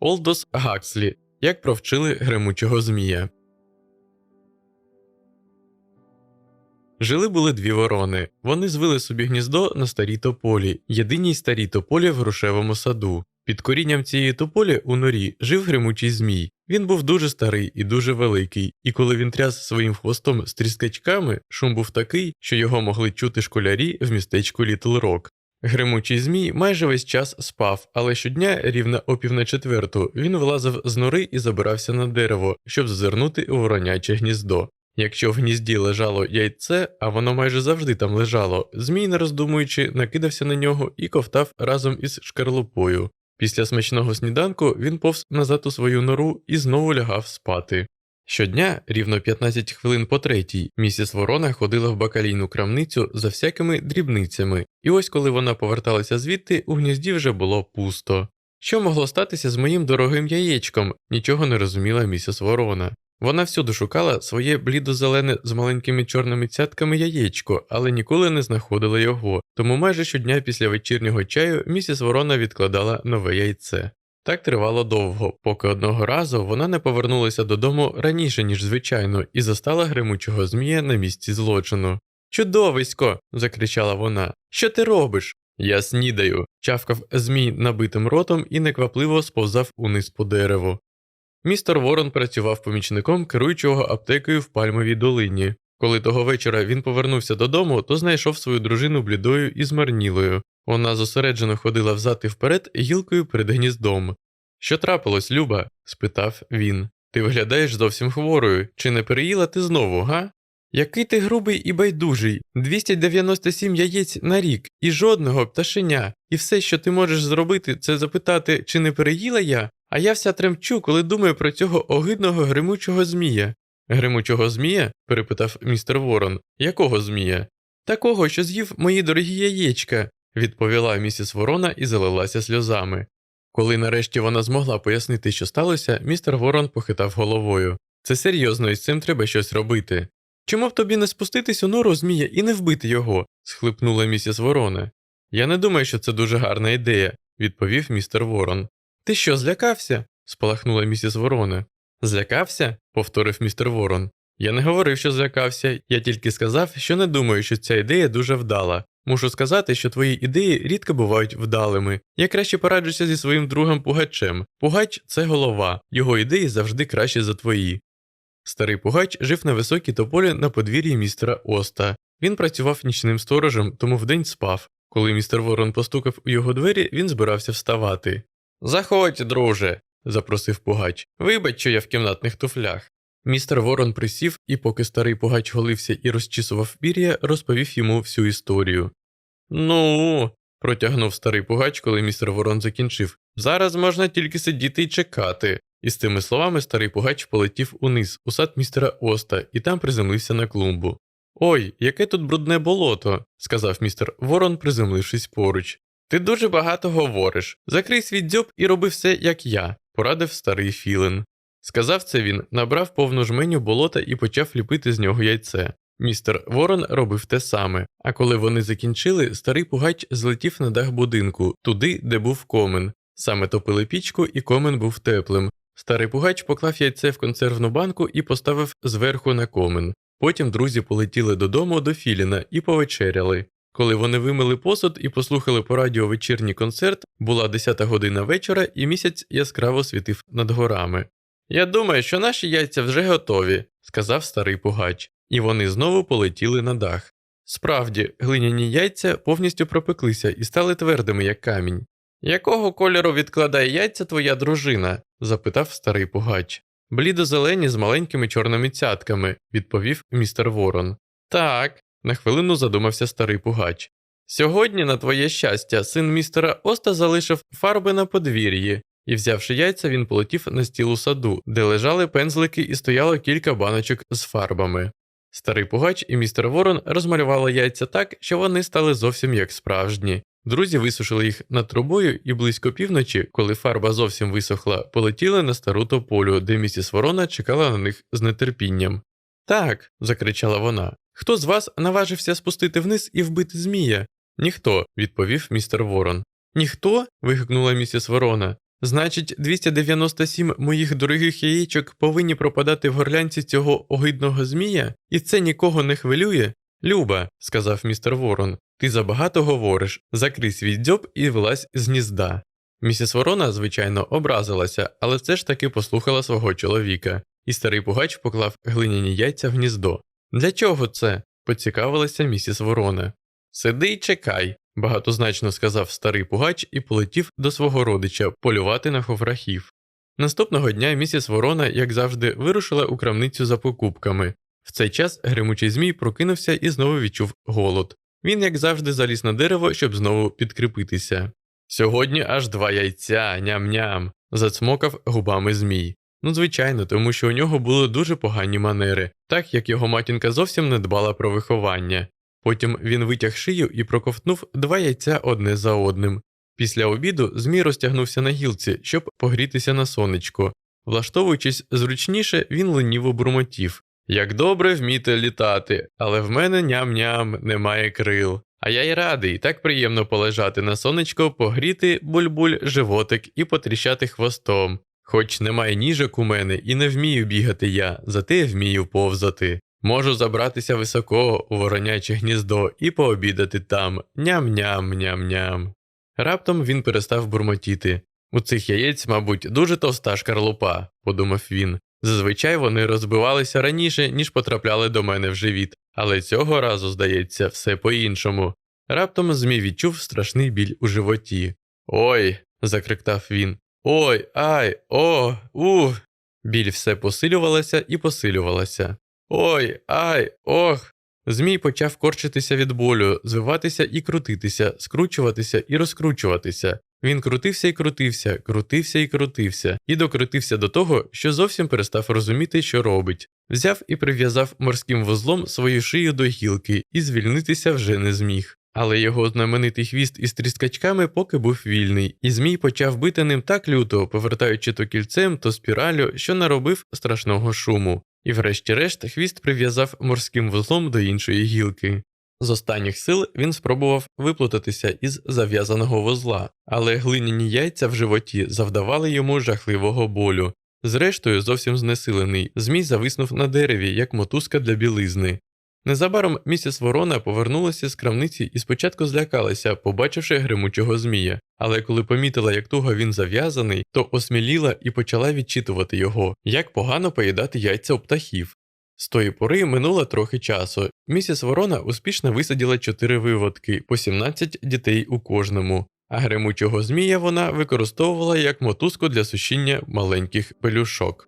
Олдос Гакслі. Як провчили гремучого змія. Жили були дві ворони. Вони звили собі гніздо на старій тополі, єдиній старій тополі в грушевому саду. Під корінням цієї тополі у норі жив гримучий змій. Він був дуже старий і дуже великий, і коли він тряс своїм хвостом з тріскачками, шум був такий, що його могли чути школярі в містечку Літл Рок. Гримучий змій майже весь час спав, але щодня, рівно о пів на четверту, він вилазив з нори і забирався на дерево, щоб зазирнути у вороняче гніздо. Якщо в гнізді лежало яйце, а воно майже завжди там лежало, змій, не роздумуючи, накидався на нього і ковтав разом із шкарлупою. Після смачного сніданку він повз назад у свою нору і знову лягав спати. Щодня, рівно 15 хвилин по третій, місіс Ворона ходила в бакалійну крамницю за всякими дрібницями, і ось коли вона поверталася звідти, у гнізді вже було пусто. Що могло статися з моїм дорогим яєчком? Нічого не розуміла місіс Ворона. Вона всюди шукала своє блідо-зелене з маленькими чорними цятками яєчко, але ніколи не знаходила його, тому майже щодня після вечірнього чаю місіс Ворона відкладала нове яйце. Так тривало довго, поки одного разу вона не повернулася додому раніше, ніж звичайно, і застала гримучого змія на місці злочину. Чудовисько. закричала вона. Що ти робиш? Я снідаю. чавкав змій набитим ротом і неквапливо сповзав униз по дереву. Містер Ворон працював помічником керуючого аптекою в Пальмовій долині. Коли того вечора він повернувся додому, то знайшов свою дружину блідою і змарнілою. Вона зосереджено ходила взад і вперед гілкою перед гніздом. Що трапилось, Люба? спитав він. Ти виглядаєш зовсім хворою. Чи не переїла ти знову, га? Який ти грубий і байдужий, 297 яєць на рік і жодного пташеня, і все, що ти можеш зробити, це запитати, чи не переїла я, а я вся тремчу, коли думаю про цього огидного гримучого змія. Гримучого змія? перепитав містер Ворон. Якого змія? Такого, що з'їв мої дорогі яєчка, відповіла місіс Ворона і залилася сльозами. Коли нарешті вона змогла пояснити, що сталося, містер Ворон похитав головою. Це серйозно, і з цим треба щось робити. Чому б тобі не спуститись у нору змія і не вбити його? схлипнула місіс Ворона. Я не думаю, що це дуже гарна ідея, відповів містер Ворон. Ти що, злякався? спалахнула місіс Ворона. Злякався? повторив містер Ворон. Я не говорив, що злякався, я тільки сказав, що не думаю, що ця ідея дуже вдала. Мушу сказати, що твої ідеї рідко бувають вдалими. Я краще пораджуся зі своїм другом Пугачем. Пугач це голова, його ідеї завжди кращі за твої. Старий Пугач жив на високій тополі на подвір'ї містера Оста. Він працював нічним сторожем, тому вдень спав. Коли містер Ворон постукав у його двері, він збирався вставати. Заходь, друже, запросив Пугач. Вибач, що я в кімнатних туфлях. Містер Ворон присів і, поки старий Пугач голився і розчісував пір'я, розповів йому всю історію. Ну, протягнув старий Пугач, коли містер Ворон закінчив. Зараз можна тільки сидіти і чекати. І з цими словами старий Пугач полетів униз, у сад містера Оста, і там приземлився на клумбу. Ой, яке тут брудне болото, сказав містер Ворон, приземлившись поруч. Ти дуже багато говориш. Закрий свій дзьоб і роби все, як я, порадив старий Філен. Сказав це він, набрав повну жменю болота і почав ліпити з нього яйце. Містер Ворон робив те саме, а коли вони закінчили, старий пугач злетів на дах будинку, туди, де був комен. Саме топили пічку, і комен був теплим. Старий пугач поклав яйце в консервну банку і поставив зверху на комен. Потім друзі полетіли додому до Філіна і повечеряли. Коли вони вимили посуд і послухали по радіо вечірній концерт, була 10 година вечора, і місяць яскраво світив над горами. Я думаю, що наші яйця вже готові, сказав старий пугач, і вони знову полетіли на дах. Справді, глиняні яйця повністю пропеклися і стали твердими, як камінь. Якого кольору відкладає яйця твоя дружина? запитав старий пугач. Блідо-зелені з маленькими чорними цятками, відповів містер Ворон. Так, на хвилину задумався старий пугач. Сьогодні, на твоє щастя, син містера Оста залишив фарби на подвір'ї, і, взявши яйця, він полетів на стіл у саду, де лежали пензлики і стояло кілька баночок з фарбами. Старий пугач і містер Ворон розмалювали яйця так, що вони стали зовсім як справжні. Друзі висушили їх над трубою і близько півночі, коли фарба зовсім висохла, полетіли на стару тополю, де місіс Ворона чекала на них з нетерпінням. Так, закричала вона. Хто з вас наважився спустити вниз і вбити змія? Ніхто, відповів містер Ворон. Ніхто? вигукнула місіс Ворона. Значить, 297 моїх дорогих яєчок повинні пропадати в горлянці цього огидного змія, і це нікого не хвилює? Люба, сказав містер Ворон, ти забагато говориш, закрий свій дзьоб і вилазь з гнізда. Місіс Ворона, звичайно, образилася, але все ж таки послухала свого чоловіка, і старий пугач поклав глиняні яйця в гніздо. Для чого це? поцікавилася місіс Ворона. Сиди й чекай, багатозначно сказав старий пугач і полетів до свого родича полювати на ховрахів. Наступного дня місіс Ворона, як завжди, вирушила у крамницю за покупками. В цей час гримучий змій прокинувся і знову відчув голод. Він, як завжди, заліз на дерево, щоб знову підкріпитися. Сьогодні аж два яйця, ням-ням, зацмокав губами змій. Ну, звичайно, тому що у нього були дуже погані манери, так як його матінка зовсім не дбала про виховання. Потім він витяг шию і проковтнув два яйця одне за одним. Після обіду змій розтягнувся на гілці, щоб погрітися на сонечко. Влаштовуючись зручніше, він леніво бурмотів. Як добре вміти літати, але в мене ням-ням немає крил. А я й радий, так приємно полежати на сонечко, погріти буль-буль животик і потріщати хвостом. Хоч немає ніжок у мене і не вмію бігати я, зате вмію повзати. Можу забратися високо у вороняче гніздо і пообідати там ням-ням-ням-ням. Раптом він перестав бурмотіти. У цих яєць, мабуть, дуже товста шкарлупа, подумав він. Зазвичай вони розбивалися раніше, ніж потрапляли до мене в живіт, але цього разу, здається, все по-іншому. Раптом Змій відчув страшний біль у животі. Ой. закриктав він. Ой, ай, о, у. Біль все посилювалася і посилювалася. Ой, ай, ох. Змій почав корчитися від болю, звиватися і крутитися, скручуватися і розкручуватися. Він крутився і крутився, крутився і крутився, і докрутився до того, що зовсім перестав розуміти, що робить. Взяв і прив'язав морським вузлом свою шию до гілки і звільнитися вже не зміг. Але його знаменитий хвіст із тріскачками поки був вільний, і змій почав бити ним так люто, повертаючи то кільцем, то спіралю, що наробив страшного шуму. І врешті-решт хвіст прив'язав морським вузлом до іншої гілки. З останніх сил він спробував виплутатися із зав'язаного вузла, але глиняні яйця в животі завдавали йому жахливого болю. Зрештою, зовсім знесилений, змій зависнув на дереві, як мотузка для білизни. Незабаром місіс Ворона повернулася з крамниці і спочатку злякалася, побачивши гримучого змія, але коли помітила, як туго він зав'язаний, то осміліла і почала відчитувати його, як погано поїдати яйця у птахів. З тої пори минуло трохи часу. Місіс Ворона успішно висадила чотири виводки, по 17 дітей у кожному, а гримучого змія вона використовувала як мотузку для сушіння маленьких пелюшок.